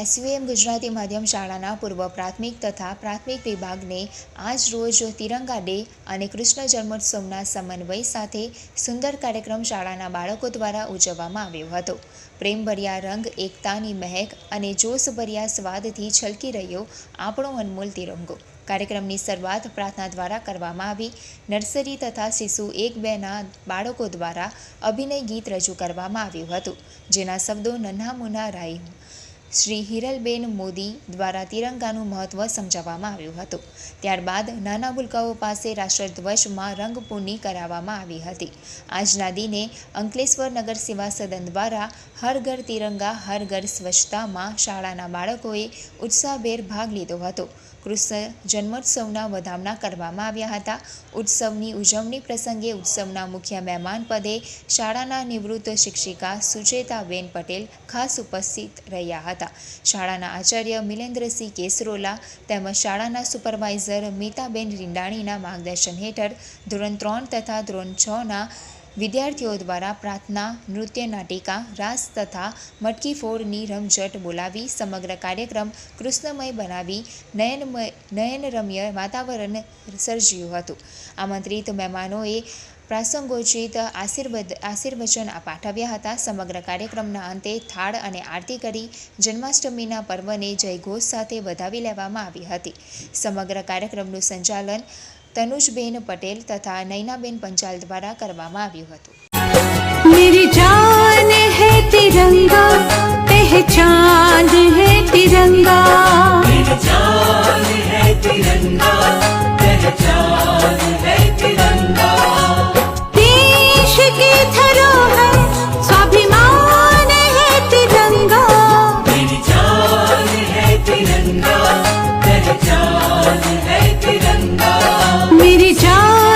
SVM Gujarati માધ્યમ શાળાના પૂર્વ પ્રાથમિક તથા પ્રાથમિક વિભાગને આજ રોજ તિરંગા ડે અને કૃષ્ણ જન્મોત્સવના સમન્વય સાથે સુંદર કાર્યક્રમ શાળાના બાળકો દ્વારા ઉજવવામાં આવ્યો હતો. પ્રેમભર્યા રંગ, એકતાની મહેક અને જોશભર્યા સ્વાદથી છલકી રહ્યો આપણો અનમોલ તિરંગો. કાર્યક્રમની શરૂઆત પ્રાર્થના દ્વારા કરવામાં આવી. નર્સરી તથા શિશુ એક બેના બાળકો દ્વારા અભિનય ગીત રજૂ કરવામાં આવ્યું હતું, જેના શબ્દો નન્હા મુના રાઈ શ્રી હિરલબેન મોદી દ્વારા તિરંગાનું મહત્ત્વ સમજાવવામાં આવ્યું હતું. ત્યારબાદ નાના ભૂલકાઓ પાસે રાષ્ટ્રધ્વજમાં રંગપૂર્ણિ કરાવવામાં આવી હતી. આજના દિને અંકલેશ્વર નગર સેવા સદન દ્વારા હર ઘર તિરંગા, હર ઘર સ્વચ્છતામાં શાળાના બાળકોએ ઉત્સાહભેર ભાગ લીધો હતો. કૃષ્ણ જન્મોત્સવના વધામણા કરવામાં આવ્યા હતા. ઉત્સવની ઉજવણી પ્રસંગે ઉત્સવના મુખ્ય મહેમાન પદે શાળાના નિવૃત્ત શિક્ષિકા સુચેતાબેન પટેલ ખાસ ઉપસ્થિત રહ્યા હતા. શાળાના આચાર્ય મિલેન્દ્રસિંહ કેસરોલા તેમજ શાળાના સુપરવાઇઝર મીતાબેન રીંડાણીના માર્ગદર્શન હેઠળ ધોરણ ત્રણ તથા ધોરણ છના વિદ્યાર્થીઓ દ્વારા પ્રાર્થના, નૃત્ય નાટિકા, રાસ તથા મટકી ફોડની રમઝટ બોલાવી, સમગ્ર કાર્યક્રમ કૃષ્ણમય બનાવી, નયનમય, નયનરમ્ય વાતાવરણ સર્જ્યું હતું. આમંત્રિત મહેમાનોએ પ્રાસંગોચિત આશીર્વદ, આશીર્વચન પાઠવ્યા હતા. સમગ્ર કાર્યક્રમના અંતે થાળ અને આરતી કરી જન્માષ્ટમીના પર્વને જયઘોષ સાથે વધાવી લેવામાં આવી હતી. સમગ્ર કાર્યક્રમનું સંચાલન તનુજબેન પટેલ તથા નૈનાબેન પંચાલ દ્વારા કરવામાં આવ્યું હતું मेरी जान है तिरंगा पहचान है तिरंगा मेरी जान है तिरंगा पहचान है तिरंगा देश की धरोहर स्वाभिमान है तिरंगा 你找